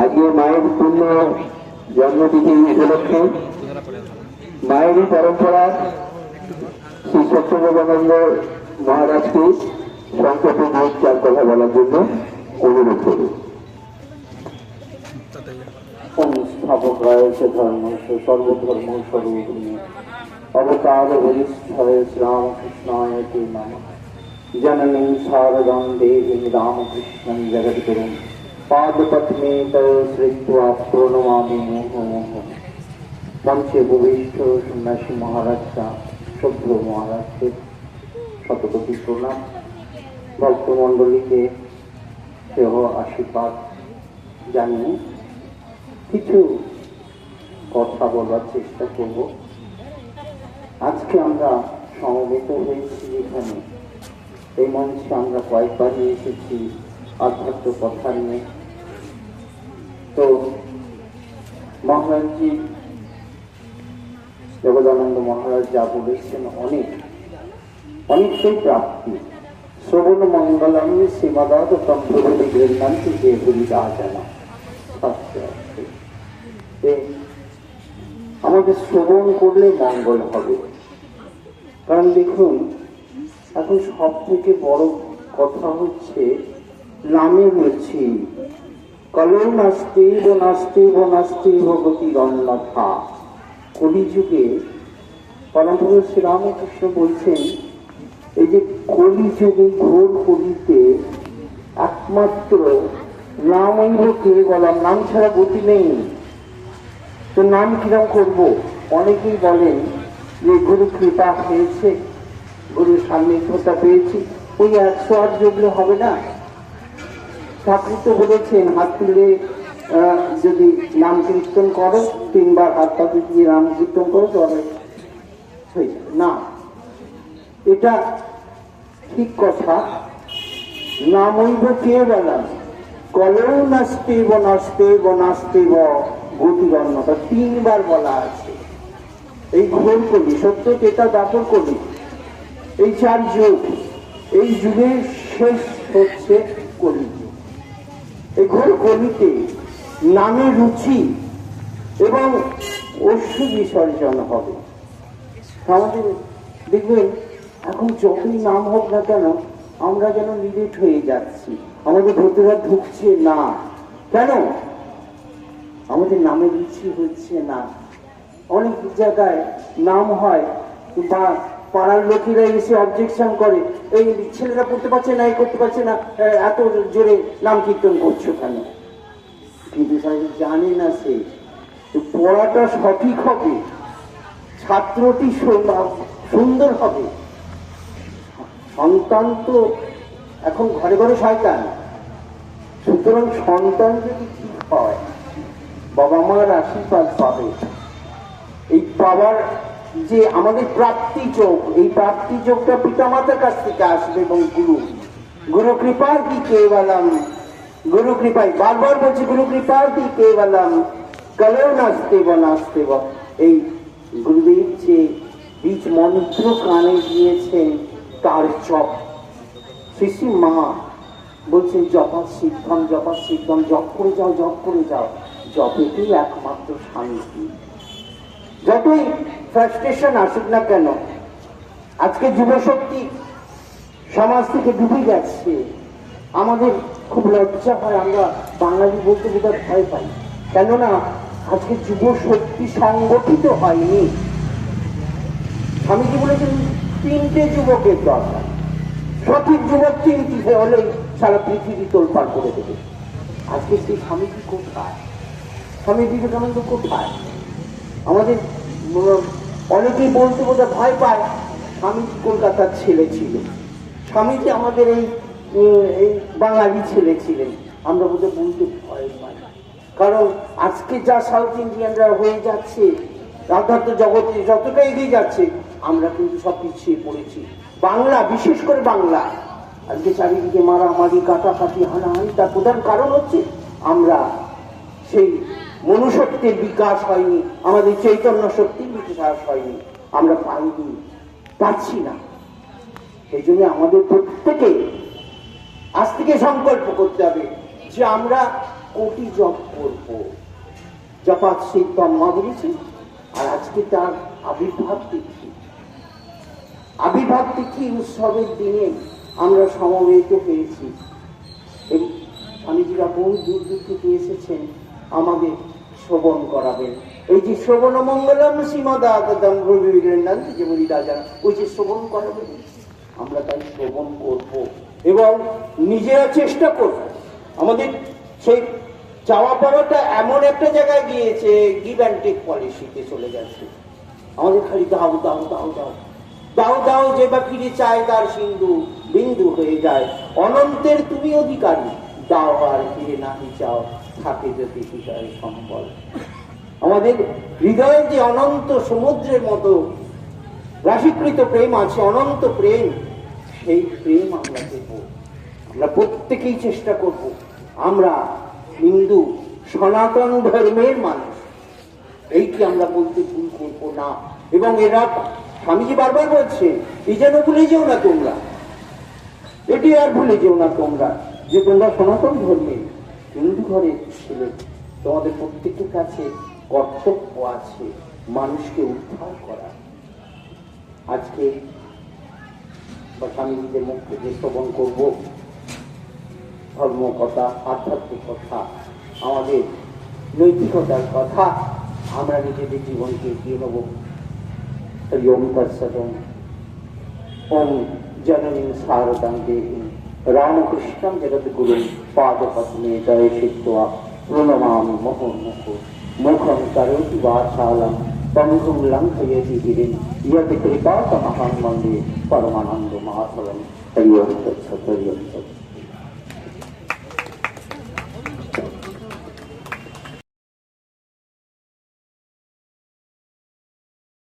আজকে মায়ের পূর্ণ জন্মতিথি উপলক্ষে মায়েরই পরম্পরা শ্রী সত্যবানন্দ মহারাজকে সংক্ষেপে মোট চার কথা বলার জন্য অনুরোধ করি। সংস্থাপক রয়েছে ধর্ম সর্বধর্ম স্বরূপিণী অবতার বরিষ্ঠয় শ্রীরামকৃষ্ণায় তে নম। জননী শারদং দেবী রামকৃষ্ণং জগদ্গুরুম মঞ্চে ভূমিষ্ঠ সন্ন্যাসী মহারাজা শুভ্র মহারাজকে শতকোটি প্রণাম ভক্তমণ্ডলীকে সেহ আশীর্বাদ জানিয়ে কিছু কথা বলার চেষ্টা করব আজকে আমরা সমবেত হয়েছি এখানে। এই মঞ্চে আমরা কয়েকবারই এসেছি। আধ্যাত্ম কথা নিয়ে। তো মহারাজজি জগদানন্দ মহারাজ যা বলেছেন অনেক অনেকটাই প্রাপ্তি। শ্রবণ মঙ্গলম সীমাদাত তম্ভবতী গৃহান্তি যে আছে। যে আমাদের শ্রবণ করলে মঙ্গল হবে। কারণ দেখুন, এখন সব থেকে বড় কথা হচ্ছে নামে রুচি কলম নাস্তি ব নাস্তি ব নাস্তি ভগতি অন্যথা কলিযুগে পরমপুর শ্রীরামকৃষ্ণ বলছেন, এই যে কলিযুগে ঘোর কলিতে একমাত্র নামৈব কে বলাম, নাম ছাড়া গতি নেই। তো নাম কিরম করব? অনেকেই বলেন যে গুরু কৃপা হয়েছে গুরুর সান্নিধ্যতা পেয়েছি, ওই একশো আট যোগলে হবে না? ঠাকুর তো বলেছেন হাত তুলে যদি নাম কীর্তন করো, তিনবার হাত পাতে দিয়ে নাম কীর্তন করো, তবে হয়ে। না। এটা ঠিক কথা। নামৈব কে বলাম কলেও নাস্তেব নাস্তেব নাস্তেব গতিরণ্যতা তিনবার বলা আছে। এই ঘোর কবি সত্য এটা দাপর কবি এই চার যুগ, এই যুগের শেষ হচ্ছে। এই ঘোর কলিতে নামে রুচি এবং অশ্রু বিসর্জন হবে। আমাদের দেখবেন, এখন যতই নাম হোক না কেন, আমরা যেন লিমিট হয়ে যাচ্ছি। আমাদের ভেতরে ঢুকছে না। কেন? আমাদের নামে রুচি হচ্ছে না। অনেক জায়গায় নাম হয়, বা পাড়ার লোকেরা এসে অবজেকশন করে। এই ছেলেরা পড়তে পারছে না, এই করতে পারছে না এত জোরে নাম কীর্তন করছ কেন? কিন্তু সাহেব জানে না সে। পড়াটা সঠিক হবে, ছাত্রটি সুন্দর- হবে সন্তান তো এখন ঘরে ঘরে শয়তান। সুতরাং সন্তান যদি ঠিক হয় বাবা মার আশীর্বাদ পাবে। এই পাওয়ার যে আমাদের প্রাপ্তি যোগ, এই প্রাপ্তি যোগটা পিতামাতার কাছ থেকে আসবে এবং গুরু। গুরু কৃপার কি কেবলম গুরু কৃপায়, বারবার বলছি, গুরু কৃপার কি কেবলম কলেও নাচতে বা নাচতে বা। এই গুরুদেব যে বীজ মন্ত্র কানে দিয়েছেন, তার চপ শ্রী মা বলছেন, জপা সিদ্ধম জপা সিদ্ধম, জপ করে যাও, জপ করে যাও। জপেতেই একমাত্র শান্তি। যতই ফ্রাস্ট্রেশন আসুক না কেন, আজকে যুবশক্তি সমাজ থেকে ডুবে যাচ্ছে। আমাদের খুব লজ্জা হয়, আমরা বাঙালি বলতে বোধহয় ভয় পাই। কেননা, আজকে যুব শক্তি সংগঠিত হয়নি। স্বামীজি বলেছেন, তিনটে যুবকের দরকার। সঠিক যুবক তিনটি হলেই সারা পৃথিবী তোলপাড় করে দেবে। আজকে সেই স্বামীজি কোথায়? স্বামী বিবেকানন্দ কোথায়? আমাদের অনেকেই বলতে বোধহয় ভয় পায় স্বামীজি কলকাতার ছেলে ছিল। স্বামীজি আমাদের এই এই বাঙালি ছেলে ছিলেন। আমরা বোধহয় বলতে ভয় পাই। কারণ আজকে যা সাউথ ইন্ডিয়ানরা হয়ে যাচ্ছে আধ্যাত্ম জগতে যতটা এগিয়ে যাচ্ছে, আমরা কিন্তু সব পিছিয়ে পড়েছি। বাংলা, বিশেষ করে বাংলা। আজকে চারিদিকে মারামারি, কাটাকাটি হানাহানি তার প্রধান কারণ হচ্ছে আমরা সেই মনুষ্যত্বের বিকাশ হয়নি, আমাদের চৈতন্য শক্তির বিকাশ হয়নি, আমরা পাইনি পাচ্ছি না। সেই জন্য আমাদের প্রত্যেকে আজ থেকে সংকল্প করতে হবে যে আমরা কোটি জপ করব। জপাত সিদ্ধম মা বলেছি আর আজকে তার আবির্ভাব তিথি। আবির্ভাব তিথি উৎসবের দিনে আমরা সমবেত হয়েছি। স্বামীজিরা বহু দূর দূর থেকে এসেছেন। আমাদের শ্রবণ করাবেন এই যে শ্রবণ মঙ্গলম যে বলি রাজা ওই যে শ্রবণ করাবেন আমরা তাই শ্রবণ করব এবং নিজেরা চেষ্টা করব। আমাদের সেই চাওয়া পাওয়াটা এমন একটা জায়গায় গিয়েছে গিভ অ্যান্ড টেক পলিসিতে চলে গেছে আমাদের খালি দাও দাও দাও দাও। দাও দাও যে বা ফিরে চায় তার সিন্ধু, বিন্দু হয়ে যায়। অনন্তের তুমি অধিকারী, দাও আর ফিরে নাহি চাও থাকে যদি হৃদয় সম্বল আমাদের হৃদয়ে যে অনন্ত সমুদ্রের মতো রাশিকৃত প্রেম আছে, অনন্ত প্রেম, সেই প্রেম আমরা দেব। আমরা প্রত্যেকেই চেষ্টা করব। আমরা হিন্দু, সনাতন ধর্মের মানুষ এই কি আমরা বলতে ভুল করব না। এবং এরা, স্বামীজি বারবার বলছে এই যেন ভুলে যেও না তোমরা। এটি আর ভুলে যেও না তোমরা যে তোমরা সনাতন ধর্মে হিন্দু ঘরে ছেলে। তোমাদের প্রত্যেকের কাছে কর্তব্য আছে মানুষকে উদ্ধার করা। আজকে বা স্বামীজিদের মুখ থেকে শ্রবণ করব ধর্ম কথা আধ্যাত্মিক কথা আমাদের নৈতিকতার কথা আমরা নিজেদের জীবনকে এগিয়ে নেব। হরি ওম তৎসদম ওম জননী দেহী। রামকৃষ্ণম জগদ্গুরু পাদপদ্মে জয় সিদ্ধা প্রণমামি মোহন্মুখ মুখম করোতি বাচালম পঙ্গুম লঙ্ঘয়তি গিরিম ইয়ত কৃপা তমহং মন্দির পরমানন্দ মহাফলম হরি ওম তৎসৎ, হরি ওম তৎসৎ।